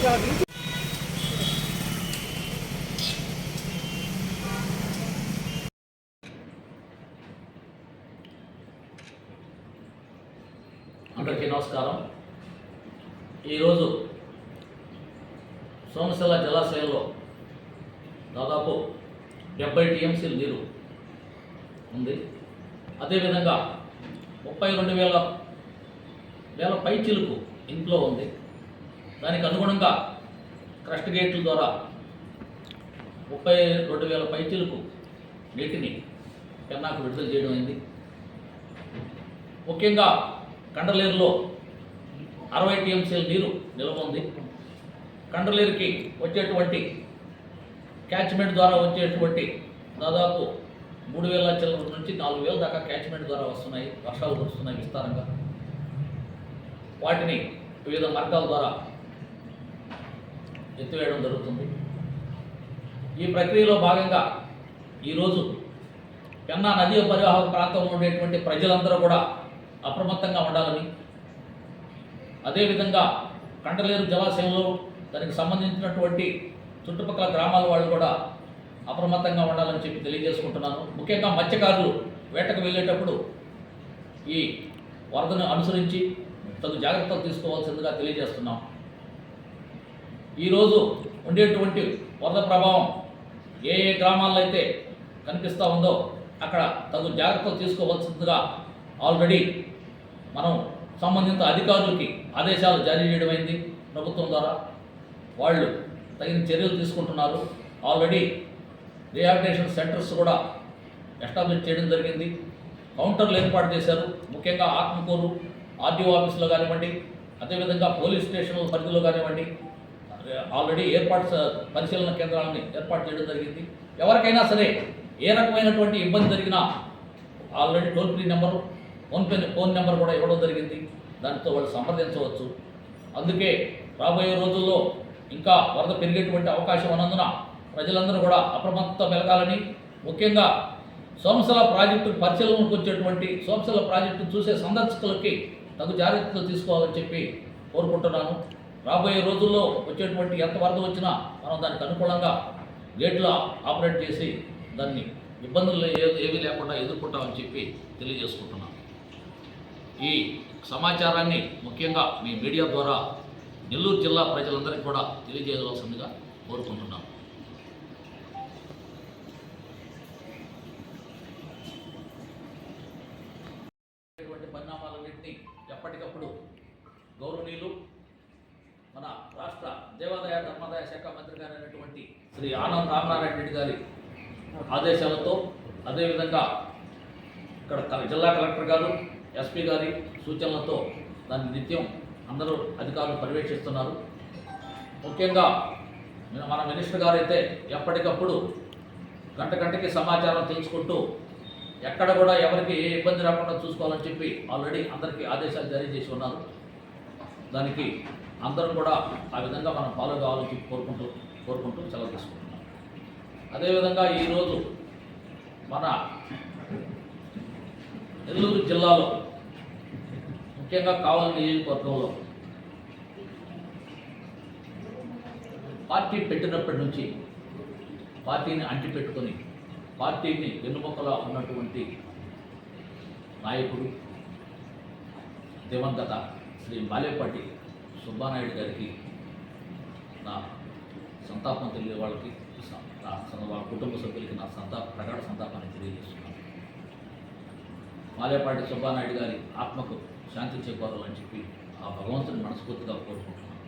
అందరికీ నమస్కారం. ఈరోజు సోమశిల జలాశయంలో దాదాపు డెబ్బై టీఎంసీలు నీరు ఉంది. అదేవిధంగా ముప్పై రెండు వేల వేల పైచిలుకు ఇంట్లో ఉంది. దానికి అనుగుణంగా క్రస్ట్ గేట్ల ద్వారా ముప్పై రెండు వేల పై నీటిని పెన్నాకు విడుదల చేయడం అయింది. ముఖ్యంగా కండలేరులో అరవై టీఎంసీల నీరు నిల్వ ఉంది. కండలేరుకి వచ్చేటువంటి క్యాచ్మెంట్ ద్వారా వచ్చేటువంటి దాదాపు మూడు వేల చిల్లర నుంచి నాలుగు వేల దాకా క్యాచ్మెంట్ ద్వారా వస్తున్నాయి వర్షాలు కురుస్తున్నాయి విస్తారంగా. వాటిని వివిధ మార్గాల ద్వారా ఎత్తివేయడం జరుగుతుంది. ఈ ప్రక్రియలో భాగంగా ఈరోజు పెన్నా నదీ పరివాహక ప్రాంతంలో ఉండేటువంటి ప్రజలందరూ కూడా అప్రమత్తంగా ఉండాలని అదేవిధంగా కండలేరు జలాశయంలో దానికి సంబంధించినటువంటి చుట్టుపక్కల గ్రామాల వాళ్ళు కూడా అప్రమత్తంగా ఉండాలని చెప్పి తెలియజేసుకుంటున్నాను. ముఖ్యంగా మత్స్యకారులు వేటకు వెళ్ళేటప్పుడు ఈ వరదను అనుసరించి తగు జాగ్రత్తలు తీసుకోవాల్సిందిగా తెలియజేస్తున్నాం. ఈరోజు ఉండేటువంటి వరద ప్రభావం ఏ ఏ గ్రామాల్లో అయితే కనిపిస్తూ ఉందో అక్కడ తగు జాగ్రత్తలు తీసుకోవాల్సిందిగా ఆల్రెడీ మనం సంబంధిత అధికారులకి ఆదేశాలు జారీ చేయడమైంది ప్రభుత్వం ద్వారా వాళ్ళు తగిన చర్యలు తీసుకుంటున్నారు. ఆల్రెడీ రిహాబిటేషన్ సెంటర్స్ కూడా ఎస్టాబ్లిష్ చేయడం జరిగింది. కౌంటర్లు ఏర్పాటు చేశారు. ముఖ్యంగా ఆత్మకూరు ఆర్డీఓ ఆఫీసులో కానివ్వండి అదేవిధంగా పోలీస్ స్టేషన్ల పరిధిలో కానివ్వండి ఆల్రెడీ ఏర్పాటు పరిశీలన కేంద్రాలని ఏర్పాటు చేయడం జరిగింది. ఎవరికైనా సరే ఏ రకమైనటువంటి ఇబ్బంది జరిగినా already toll free number PhonePe phone number కూడా ఇవ్వడం జరిగింది. దానితో వాళ్ళు సంప్రదించవచ్చు. అందుకే రాబోయే రోజుల్లో ఇంకా వరద పెరిగేటువంటి అవకాశం ఉన్నందున ప్రజలందరూ కూడా అప్రమత్తత మెలగాలని ముఖ్యంగా సోమశల ప్రాజెక్టు పరిశీలనకు వచ్చేటువంటి సోమశల ప్రాజెక్టు చూసే సందర్శకులకి తగు జాగ్రత్తలు తీసుకోవాలని చెప్పి కోరుకుంటున్నాను. రాబోయే రోజుల్లో వచ్చేటువంటి ఎంత వరద వచ్చినా మనం దానికి అనుకూలంగా గేట్లో ఆపరేట్ చేసి దాన్ని ఇబ్బందులు ఏవి ఏమీ లేకుండా ఎదుర్కొంటామని చెప్పి తెలియజేసుకుంటున్నాను ఈ సమాచారాన్ని ముఖ్యంగా మీ మీడియా ద్వారా నెల్లూరు జిల్లా ప్రజలందరికీ కూడా తెలియజేయవలసిందిగా కోరుకుంటున్నాను పరిణామాలన్నింటినీ ఎప్పటికప్పుడు గౌరవనీయులు మన రాష్ట్ర దేవాదాయ ధర్మాదాయ శాఖ మంత్రి గారు అయినటువంటి శ్రీ ఆనంద్ రామనారాయణ రెడ్డి గారి ఆదేశాలతో అదేవిధంగా ఇక్కడ కల- జిల్లా కలెక్టర్ గారు ఎస్పీ గారి సూచనలతో దాన్ని నిత్యం అందరూ అధికారులు పర్యవేక్షిస్తున్నారు. ముఖ్యంగా మన- మన మినిస్టర్ గారు అయితే ఎప్పటికప్పుడు గంట గంటకి సమాచారం తెలుసుకుంటూ ఎక్కడ కూడా ఎవరికి ఏ ఇబ్బంది రాకుండా చూసుకోవాలని చెప్పి ఆల్రెడీ అందరికీ ఆదేశాలు జారీ చేసి ఉన్నారు. దానికి అందరూ కూడా ఆ విధంగా మనం ఫాలో కావాలని కోరుకుంటూ కోరుకుంటూ సెలవు తీసుకుంటున్నాం. అదేవిధంగా ఈరోజు మన నెల్లూరు జిల్లాలో ముఖ్యంగా కావాలి నియోజకవర్గంలో పార్టీ పెట్టినప్పటి నుంచి పార్టీని అంటిపెట్టుకొని పార్టీని వెన్నుముకలా ఉన్నటువంటి నాయకుడు దివంగత శ్రీ మాలేపాటి సుబ్బానాయుడు గారికి నా సంతాపం తెలియ వాళ్ళకి నా వాళ్ళ కుటుంబ సభ్యులకి నా సంతాప ప్రగాఢ సంతాపాన్ని తెలియజేస్తున్నాను. మాలేపాటి సుబ్బానాయుడు గారి ఆత్మకు శాంతి చేకూరాలని చెప్పి ఆ భగవంతుని మనస్ఫూర్తిగా కోరుకుంటున్నాను.